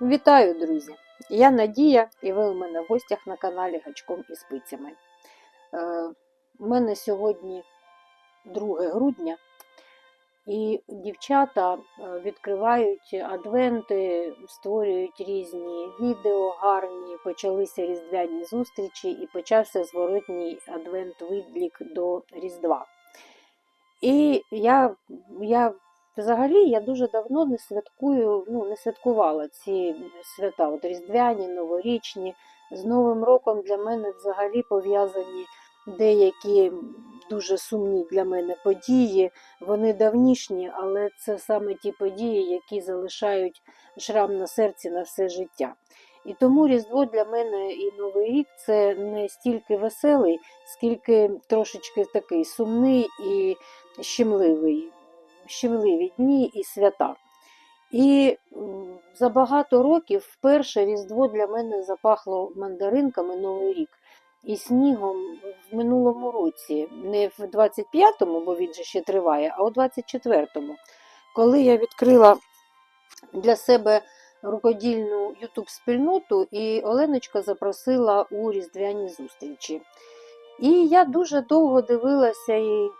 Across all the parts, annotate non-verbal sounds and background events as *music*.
Вітаю, друзі! Я Надія, і ви у мене в гостях на каналі Гачком і спицями. Е, У мене сьогодні 2 грудня, і дівчата е, відкривають адвенти, створюють різні відео гарні, почалися різдвяні зустрічі і почався зворотній адвент-відлік до Різдва. І я, я Взагалі, я дуже давно не святкую, ну, не святкувала ці свята, от Різдвяні, новорічні. З Новим роком для мене взагалі пов'язані деякі дуже сумні для мене події. Вони давнішні, але це саме ті події, які залишають шрам на серці на все життя. І тому Різдво для мене і Новий рік це не стільки веселий, скільки трошечки такий сумний і щемливий щемливі дні і свята. І за багато років вперше Різдво для мене запахло мандаринками Новий рік і снігом в минулому році, не в 25-му, бо він же ще триває, а у 24-му, коли я відкрила для себе рукодільну ютуб-спільноту, і Оленочка запросила у різдвяні зустрічі. І я дуже довго дивилася,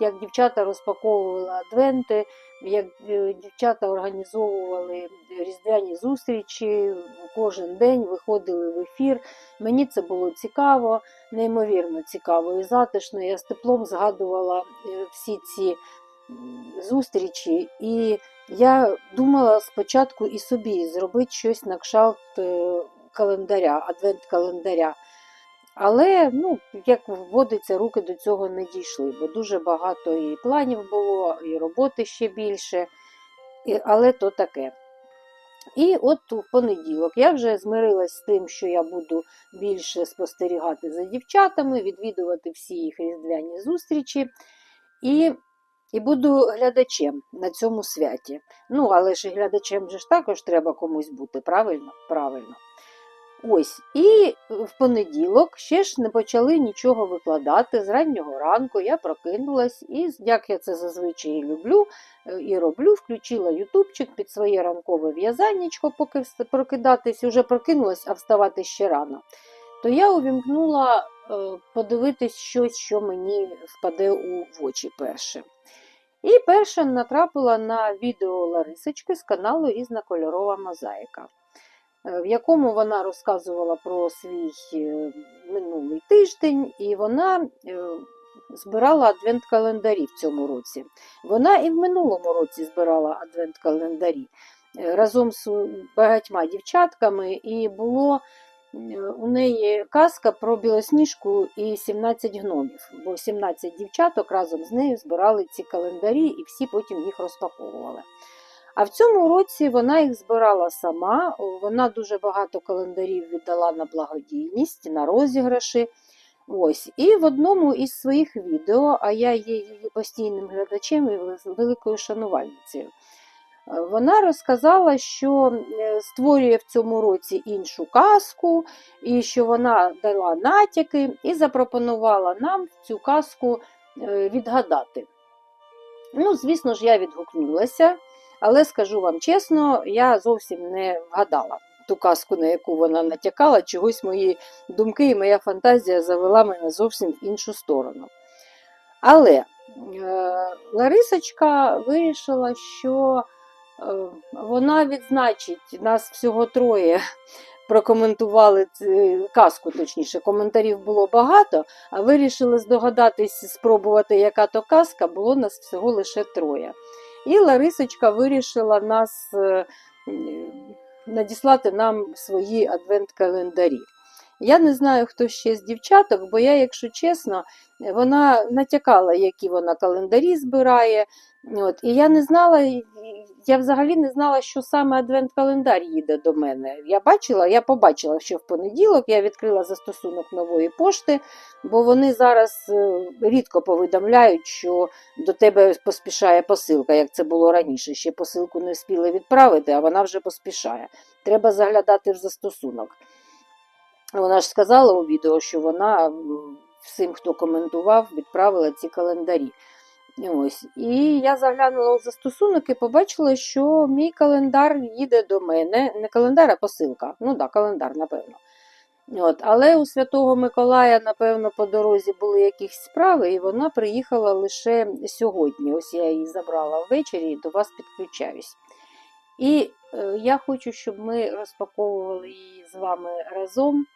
як дівчата розпаковували адвенти, як е, дівчата організовували різдвяні зустрічі, кожен день виходили в ефір. Мені це було цікаво, неймовірно цікаво і затишно. Я з теплом згадувала е, всі ці зустрічі, і я думала спочатку і собі зробити щось на кшалт е, календаря, адвент-календаря. Але, ну, як вводиться, руки до цього не дійшли, бо дуже багато і планів було, і роботи ще більше, і, але то таке. І от в понеділок я вже змирилась з тим, що я буду більше спостерігати за дівчатами, відвідувати всі їх різдвяні зустрічі. І і буду глядачем на цьому святі. Ну, але ж глядачем же ж також треба комусь бути, правильно? Правильно. Ось, і в понеділок ще ж не почали нічого викладати. З раннього ранку я прокинулась і, як я це зазвичай люблю е, і роблю, включила ютубчик під своє ранкове в'язаннячко, поки прокидатись, уже прокинулась, а вставати ще рано. То я увімкнула подивитись щось, що мені впаде у очі перше. І перше натрапила на відео Ларисочки з каналу Різнокольорова мозаїка. Е, в якому вона розказувала про свій е, минулий тиждень, і вона е, збирала адвент-календарі в цьому році. Вона і в минулому році збирала адвент-календарі разом з багатьма дівчатками, і було у неї казка про білосніжку і 17 гномів, бо 17 дівчаток разом з нею збирали ці календарі і всі потім їх розпаковували. А в цьому році вона їх збирала сама, вона дуже багато календарів віддала на благодійність, на розіграші. Ось. І в одному із своїх відео, а я є її постійним глядачем і великою шанувальницею, вона розказала, що створює в цьому році іншу казку, і що вона дала натяки і запропонувала нам цю казку е, відгадати. Ну, Звісно ж, я відгукнулася. Але скажу вам чесно, я зовсім не вгадала ту казку, на яку вона натякала, чогось мої думки і моя фантазія завела мене зовсім в іншу сторону. Але е, Ларисочка вирішила, що вона відзначить нас всього троє. Прокоментували казку, точніше, коментарів було багато, а вирішили здогадатись, спробувати, яка то казка, було нас всього лише троє. І Ларисочка вирішила нас е, надіслати нам свої адвент-календарі. Я не знаю, хто ще з дівчаток, бо я, якщо чесно, вона натякала, які вона календарі збирає. От, І я не знала, я взагалі не знала, що саме адвент-календар їде до мене. Я бачила, я побачила, що в понеділок я відкрила застосунок нової пошти, бо вони зараз е, рідко повідомляють, що до тебе поспішає посилка, як це було раніше. Ще посилку не встигли відправити, а вона вже поспішає. Треба заглядати в застосунок. Вона ж сказала у відео, що вона всім, хто коментував, відправила ці календарі. Ось. І я заглянула у застосунок і побачила, що мій календар їде до мене. Не календар, а посилка. Ну так, да, календар, напевно. От. Але у Святого Миколая, напевно, по дорозі були якісь справи, і вона приїхала лише сьогодні. Ось я її забрала ввечері і до вас підключаюсь. І е, я хочу, щоб ми розпаковували її з вами разом.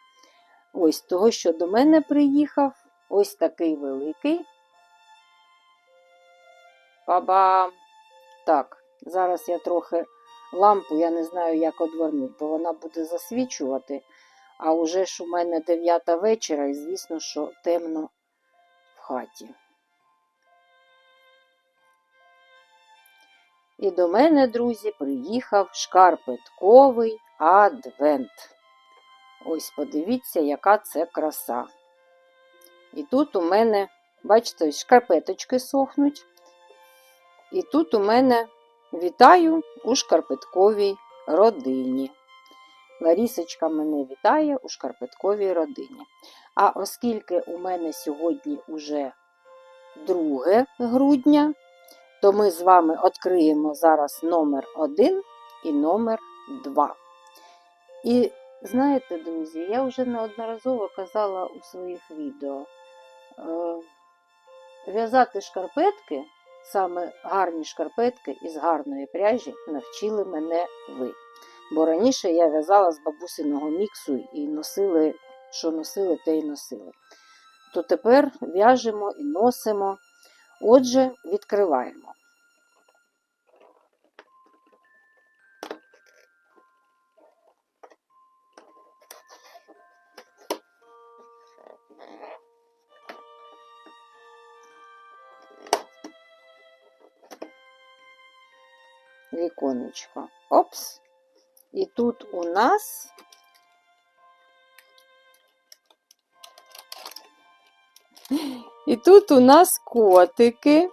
Ось того, що до мене приїхав. Ось такий великий. Бабам! Так, зараз я трохи лампу, я не знаю, як одвернути, бо вона буде засвічувати. А вже ж у мене 9 вечора, і звісно, що темно в хаті. І до мене, друзі, приїхав шкарпетковий адвент. Ось подивіться, яка це краса. І тут у мене, бачите, шкарпеточки сохнуть. І тут у мене вітаю у шкарпетковій родині. Ларісочка мене вітає у шкарпетковій родині. А оскільки у мене сьогодні уже 2 грудня, то ми з вами відкриємо зараз номер 1 і номер 2. І знаєте, друзі, я вже неодноразово казала у своїх відео, е, в'язати шкарпетки, саме гарні шкарпетки із гарної пряжі, навчили мене ви. Бо раніше я в'язала з бабусиного міксу і носили, що носили, те й носили. То тепер в'яжемо і носимо. Отже, відкриваємо. Віконечко. Опс. І тут у нас І тут у нас котики,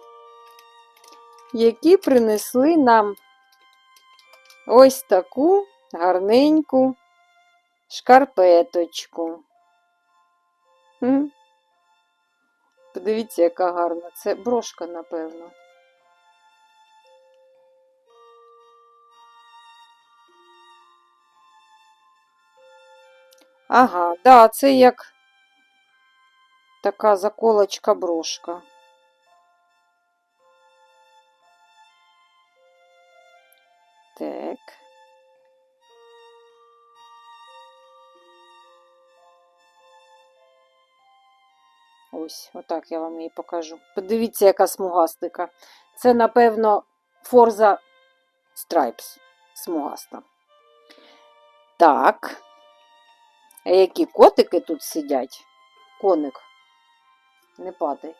які принесли нам ось таку гарненьку шкарпеточку. Подивіться, яка гарна. Це брошка, напевно. Ага, да, це як така заколочка брошка. Так. Ось, отак я вам її покажу. Подивіться, яка смугастика. Це, напевно, Forza Stripes смугаста. Так. А які котики тут сидять? Коник. Не падай.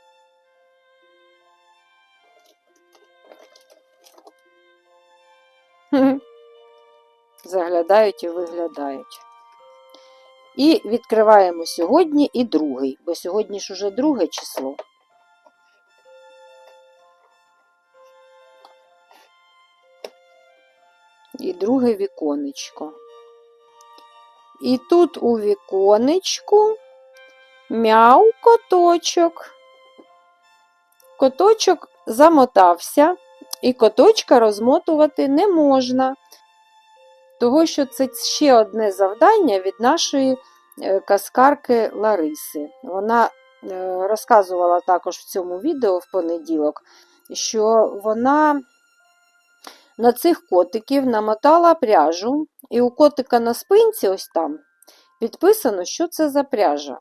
Заглядають і виглядають. І відкриваємо сьогодні і другий, бо сьогодні ж уже друге число. І друге віконечко. І тут у віконечку мяу коточок. Коточок замотався, і коточка розмотувати не можна, того що це ще одне завдання від нашої е, каскарки Лариси. Вона е, розказувала також в цьому відео в понеділок, що вона на цих котиків намотала пряжу, і у котика на спинці, ось там, підписано, що це за пряжа.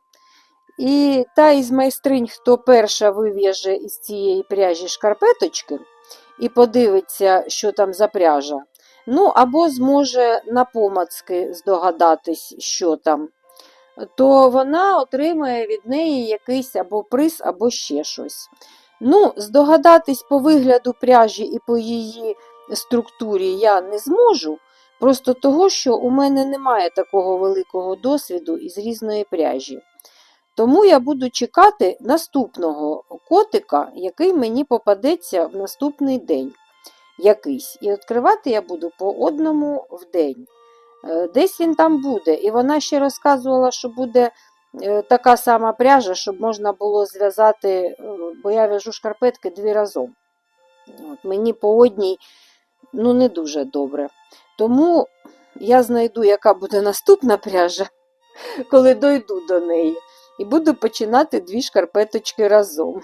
І та із майстринь, хто перша вив'яже із цієї пряжі шкарпеточки і подивиться, що там за пряжа, ну або зможе на помацки здогадатись, що там, то вона отримає від неї якийсь або приз, або ще щось. Ну, здогадатись по вигляду пряжі і по її структурі я не зможу, просто того, що у мене немає такого великого досвіду із різної пряжі. Тому я буду чекати наступного котика, який мені попадеться в наступний день. якийсь. І відкривати я буду по одному в день. Е, Десь він там буде. І вона ще розказувала, що буде е, така сама пряжа, щоб можна було зв'язати, е, бо я в'яжу шкарпетки дві разом. От, мені по одній ну, не дуже добре. Тому я знайду, яка буде наступна пряжа, *laughs* коли дойду до неї. І буду починати дві шкарпеточки разом.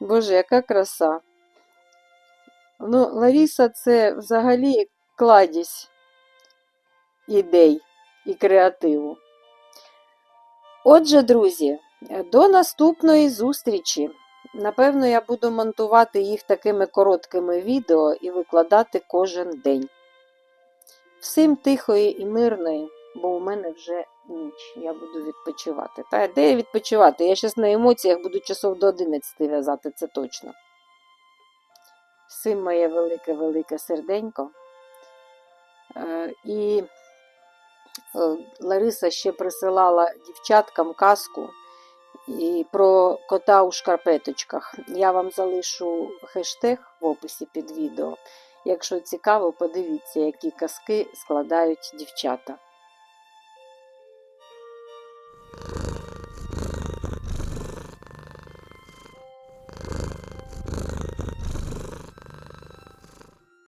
Боже, яка краса. Ну, Ларіса це взагалі кладість ідей і креативу. Отже, друзі, до наступної зустрічі. Напевно, я буду монтувати їх такими короткими відео і викладати кожен день. Всім тихої і мирної, бо у мене вже ніч. Я буду відпочивати. Та де я відпочивати? Я зараз на емоціях буду часов до 11 в'язати, це точно. Всім моє велике-велике серденько. Е, І е, Лариса ще присилала дівчаткам казку і про кота у шкарпеточках. Я вам залишу хештег в описі під відео. Якщо цікаво, подивіться, які казки складають дівчата.